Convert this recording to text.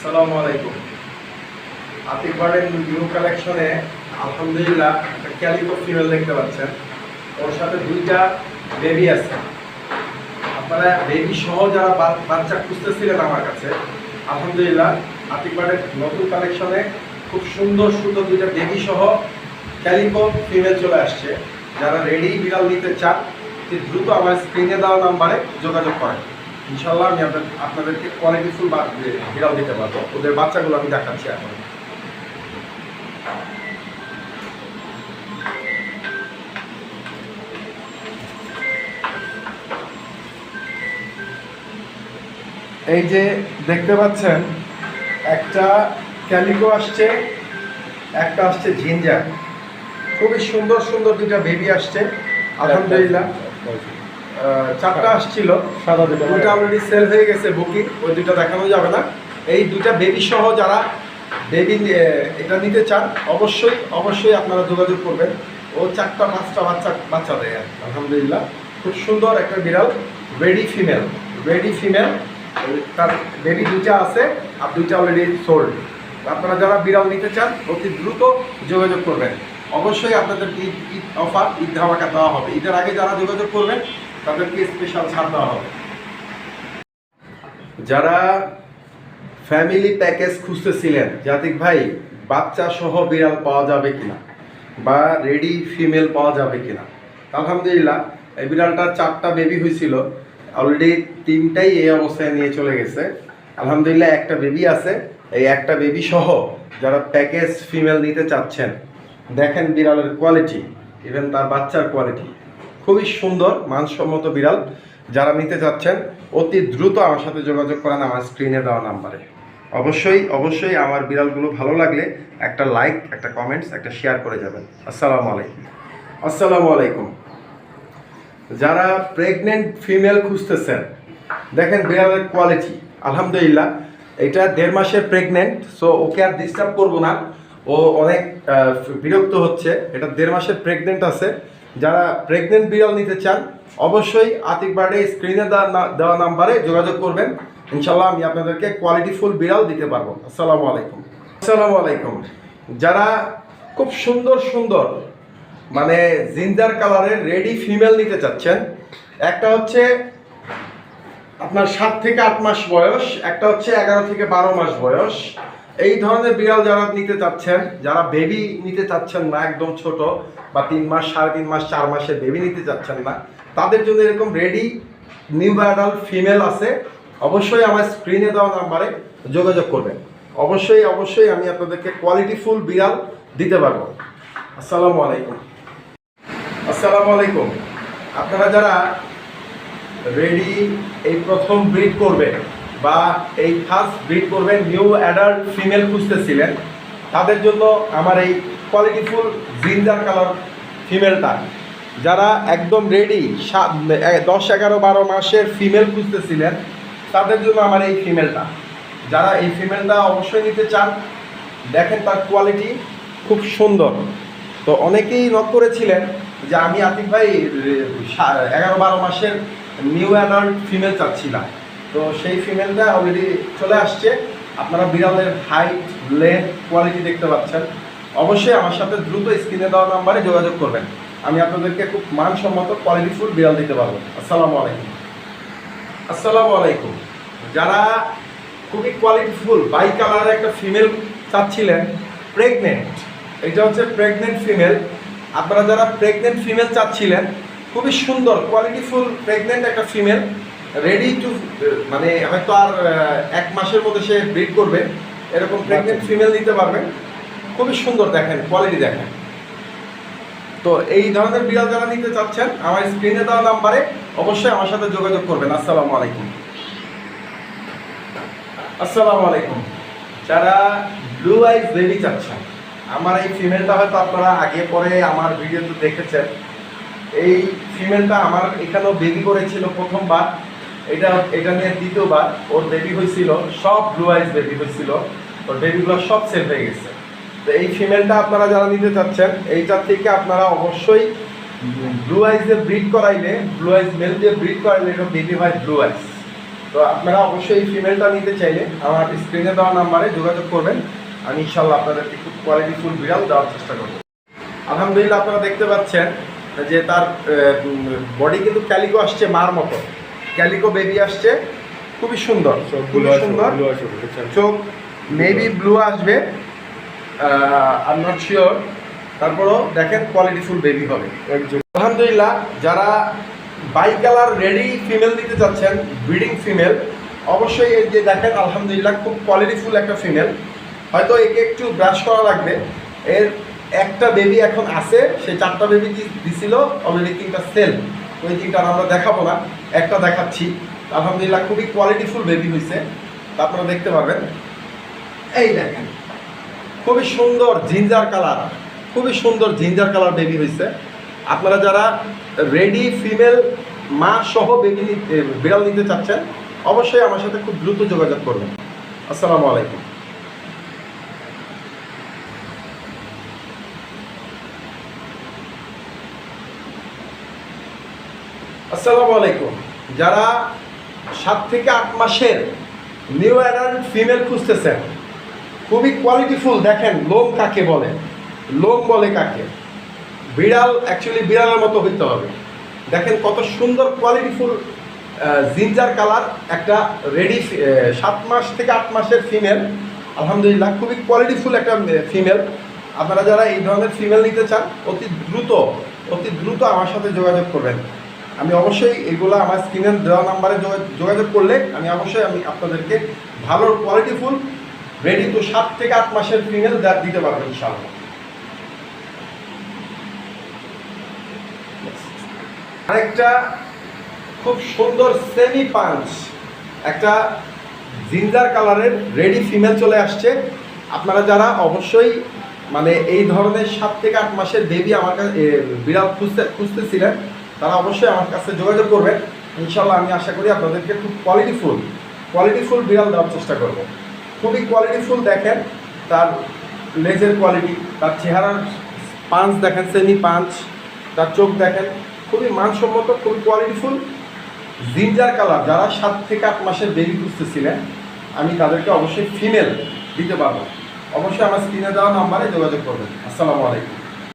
আসসালামু আলাইকুম। আতিক বার্ডের নিউ কালেকশনে আলহামদুলিল্লাহ একটা ক্যালিকো ফিমেল দেখতে পাচ্ছেন। ওর সাথে দুইটা বেবি আছে। আপনারা বেবি সহ যারা বাচ্চা খুঁজতেছিলেন আমার কাছে, আলহামদুলিল্লাহ আতিক বার্ডের নতুন কালেকশনে খুব সুন্দর সুন্দর দুইটা বেবি সহ ক্যালিকো ফিমেল চলে আসছে। যারা রেডি বিড়াল নিতে চান দ্রুত আমার স্ক্রিনে দেওয়া নাম্বারে যোগাযোগ করেন। ইনশাল্লাহ আমি আপনাদের আপনাদেরকে কোয়ালিটিফুল বিড়াল দিতে পারব। ওদের বাচ্চাগুলো আমি দেখাচ্ছি এখন। এই যে দেখতে পাচ্ছেন একটা ক্যালিকো আসছে একটা আসছে জিঞ্জার। খুবই সুন্দর সুন্দর দুটা বেবি আসছে। আলহামদুলিল্লাহ। চারটা আসছিল। সাদা দুটো দুইটা অলরেডি সেল হয়ে গেছে বুকিং ওই দুইটা দেখানো যাবে না। এই দুইটা বেবি সহ যারা বেবি এটা নিতে চান অবশ্যই অবশ্যই আপনারা যোগাযোগ করবেন। ও চারটা পাঁচটা বাচ্চা বাচ্চা দেয় আলহামদুলিল্লাহ। খুব সুন্দর একটা বিড়াল রেডি ফিমেল রেডি ফিমেল তার বেবি দুইটা আছে আর দুইটা অলরেডি সোল্ড আপনারা যারা বিড়াল নিতে চান অতি দ্রুত যোগাযোগ করবেন। অবশ্যই আপনাদেরকে ঈদ ঈদ অফার ঈদ ধামাকা দেওয়া হবে। ঈদের আগে যারা যোগাযোগ করবেন তাদেরকে স্পেশাল ছাড় দেওয়া হবে। যারা ফ্যামিলি প্যাকেজ খুঁজতেছিলেন, জাতিক ভাই, বাচ্চা সহ বিড়াল পাওয়া যাবে কিনা? বা রেডি ফিমেল পাওয়া যাবে কিনা? আলহামদুলিল্লাহ, এই বিড়ালটা চারটা বেবি হয়েছিল। অলরেডি তিনটাই এই অবস্থায় নিয়ে চলে গেছে। আলহামদুলিল্লাহ একটা বেবি আছে। এই একটা বেবি সহ যারা প্যাকেজ ফিমেল নিতে চাচ্ছেন, দেখেন বিড়ালের কোয়ালিটি ইভেন তার বাচ্চার কোয়ালিটি খুবই সুন্দর, মানসম্মত বিড়াল। যারা নিতে যাচ্ছেন, অতি দ্রুত আমার সাথে যোগাযোগ করেন আমার স্ক্রিনে দেওয়া নাম্বারে অবশ্যই অবশ্যই আমার বিড়ালগুলো ভালো লাগলে একটা লাইক একটা কমেন্টস একটা শেয়ার করে যাবেন। আসসালামু আলাইকুম। আসসালামু আলাইকুম। যারা প্রেগনেন্ট ফিমেল খুঁজতেছেন, দেখেন বিড়ালের কোয়ালিটি আলহামদুলিল্লাহ, এটা দেড় মাসের প্রেগনেন্ট সো ওকে আর ডিস্টার্ব করব না। ও অনেক বিরক্ত হচ্ছে। এটা দেড় মাসের প্রেগনেন্ট আছে। যারা প্রেগনেন্ট বিড়াল নিতে চান, অবশ্যই আতিক বার্ডে স্ক্রিনে দেওয়া নাম্বারে যোগাযোগ করবেন। ইনশাল্লাহ আমি আপনাদেরকে কোয়ালিটিফুল বিড়াল দিতে পারব। আসসালামু আলাইকুম। আসসালামু আলাইকুম। যারা খুব সুন্দর সুন্দর মানে জিন্দার কালারের রেডি ফিমেল নিতে চাচ্ছেন, একটা হচ্ছে আপনার সাত থেকে আট মাস বয়স, একটা হচ্ছে এগারো থেকে বারো মাস বয়স এই ধরনের বিড়াল যারা নিতে চাচ্ছেন, যারা বেবি নিতে চাচ্ছেন না, একদম ছোট, বা তিন মাস, সাড়ে তিন মাস, চার মাসের বেবি নিতে চাচ্ছেন না, তাদের জন্য এরকম রেডি নিউ অ্যাডাল্ট ফিমেল আছে। অবশ্যই আমার স্ক্রিনে দেওয়া নাম্বারে যোগাযোগ করবেন। অবশ্যই অবশ্যই আমি আপনাদেরকে কোয়ালিটিফুল বিড়াল দিতে পারব। আসসালামু আলাইকুম। আসসালামু আলাইকুম। আপনারা যারা রেডি এই প্রথম ব্রিড করবেন বা এই ফার্স্ট ব্রিড করবেন নিউ অ্যাডাল্ট ফিমেল খুঁজতেছিলেন, তাদের জন্য আমার এই কোয়ালিটিফুল জিঞ্জার কালার ফিমেলটা যারা একদম রেডি সাত দশ, এগারো, বারো মাসের ফিমেল খুঁজতেছিলেন, তাদের জন্য আমার এই ফিমেলটা যারা এই ফিমেলটা অবশ্যই নিতে চান, দেখেন তার কোয়ালিটি খুব সুন্দর। তো অনেকেই নক করেছিলেন যে আমি আতিক ভাই এগারো, বারো মাসের নিউ অ্যাডাল্ট ফিমেল চাচ্ছিলাম। তো সেই ফিমেলটা অলরেডি চলে আসছে। আপনারা বিড়ালের হাইট লেন্থ কোয়ালিটি দেখতে পাচ্ছেন। অবশ্যই আমার সাথে দ্রুত স্ক্রিনে দেওয়া নাম্বারে যোগাযোগ করবেন। আমি আপনাদেরকে খুব মানসম্মত কোয়ালিটিফুল বিড়াল দিতে পারব। আসসালামু আলাইকুম। আসসালামু আলাইকুম। যারা খুবই কোয়ালিটিফুল বাই কালারের একটা ফিমেল চাচ্ছিলেন প্রেগনেন্ট এটা হচ্ছে প্রেগনেন্ট ফিমেল আপনারা যারা প্রেগনেন্ট ফিমেল চাচ্ছিলেন, খুবই সুন্দর কোয়ালিটিফুল প্রেগনেন্ট একটা ফিমেল রেডি টু মানে হয়তো আর এক মাসের মধ্যে সে ব্রিড করবে এরকম প্রেগনেন্ট ফিমেল নিতে পারবেন খুবই সুন্দর দেখেন কোয়ালিটি দেখেন। তো এই ধরনের বিড়াল যারা নিতে চাচ্ছেন আমার স্ক্রিনে দেওয়া নাম্বারে অবশ্যই আমার সাথে যোগাযোগ করবেন। আসসালামু আলাইকুম। আসসালামু আলাইকুম। যারা ব্লু আইজ বেবি চাচ্ছেন আমার এই ফিমেলটা হয়তো আপনারা আগে পরে আমার ভিডিওতে দেখেছেন। এই ফিমেলটা আমার এখানেও বেবি করেছিল প্রথমবার। এটা এটা নিয়ে দ্বিতীয়বার ওর বেবি হয়েছিল, সব ব্লু আইজ বেবি হয়েছিল, ওর বেবিগুলো সব সেল হয়ে গেছে। তো এই ফিমেলটা আপনারা যারা নিতে চাচ্ছেন এইটার থেকে আপনারা অবশ্যই ব্লু আইজ দিয়ে ব্রিড করাইলে ব্লু আইজ মেল দিয়ে ব্রিড করাইলে এটা বেবি হয় ব্লু আইজ তো আপনারা অবশ্যই এই ফিমেলটা নিতে চাইলে আমার স্ক্রিনে দেওয়া নাম্বারে যোগাযোগ করবেন, আমি ইনশাল্লাহ আপনাদেরকে খুব কোয়ালিটিফুল বিড়াল দেওয়ার চেষ্টা করব। আলহামদুলিল্লাহ আপনারা দেখতে পাচ্ছেন যে তার বডি কিন্তু ক্যালিকো আসছে মার মতো। ক্যালিকো বেবি আসছে। খুবই সুন্দর খুবই সুন্দর। চোখ মেবি ব্লু আসবে। আই নট শিওর তারপরও দেখেন কোয়ালিটিফুল বেবি হবে। আলহামদুলিল্লাহ যারা বাই কালার রেডি ফিমেল দিতে চাচ্ছেন ব্রিডিং ফিমেল অবশ্যই এই যে দেখেন আলহামদুলিল্লাহ খুব কোয়ালিটিফুল একটা ফিমেল হয়তো একে একটু ব্রাশ করা লাগবে। এর একটা বেবি এখন আছে সে চারটা বেবি দিছিল? অলরেডি তিনটা সেল ওই তিনটা আমরা দেখাবো না। একটা দেখাচ্ছি। আলহামদুলিল্লাহ খুবই কোয়ালিটিফুল বেবি হয়েছে আপনারা দেখতে পাবেন এই দেখেন, খুবই সুন্দর জিঞ্জার কালার খুবই সুন্দর জিঞ্জার কালার বেবি হয়েছে আপনারা যারা রেডি ফিমেল মা সহ বেবি বিড়াল নিতে চাচ্ছেন, অবশ্যই আমার সাথে খুব দ্রুত যোগাযোগ করবেন। আসসালামু আলাইকুম। আসসালামু আলাইকুম। যারা সাত থেকে আট মাসের নিউ অ্যাডাল্ট ফিমেল খুঁজতেছেন, খুবই কোয়ালিটিফুল দেখেন লোম কাকে বলে? লোম বলে কাকে? বিড়াল অ্যাকচুয়ালি বিড়ালের মতো হইতে হবে। দেখেন কত সুন্দর কোয়ালিটিফুল জিঞ্জার কালার একটা রেডি সাত মাস থেকে আট মাসের ফিমেল আলহামদুলিল্লাহ, খুবই কোয়ালিটিফুল একটা ফিমেল আপনারা যারা এই ধরনের ফিমেল নিতে চান, অতি দ্রুত অতি দ্রুত আমার সাথে যোগাযোগ করবেন। আমি অবশ্যই এগুলো আমার স্ক্রিনের দেওয়া নাম্বারে যোগাযোগ করলে আমি অবশ্যই আমি আপনাদেরকে ভালো কোয়ালিটিফুল রেডি তো সাত থেকে আট মাসের ফিমেল দিতে পারব ইনশাআল্লাহ। আরেকটা খুব সুন্দর সেমি পাঞ্চ একটা জিঞ্জার কালারের রেডি ফিমেল চলে আসছে। আপনারা যারা অবশ্যই মানে এই ধরনের সাত থেকে আট মাসের বেবি আমার কাছে বিড়াল খুঁজতে খুঁজতেছিলেন তারা অবশ্যই আমার কাছে যোগাযোগ করবেন। ইনশাল্লাহ আমি আশা করি আপনাদেরকে খুব কোয়ালিটিফুল কোয়ালিটিফুল বিড়াল দেওয়ার চেষ্টা করব। খুবই কোয়ালিটিফুল দেখেন, তার লেজের কোয়ালিটি তার চেহারার পাঞ্চ দেখেন সেমি পাঞ্চ, তার চোখ দেখেন, খুবই মানসম্মত, খুবই কোয়ালিটিফুল জিঞ্জার কালার যারা সাত থেকে আট মাসের বেবি খুঁজতেছিলেন, আমি তাদেরকে অবশ্যই ফিমেল দিতে পারব। অবশ্যই আমার স্ক্রিনে দেওয়া নাম্বারে যোগাযোগ করবেন। আসসালামু আলাইকুম।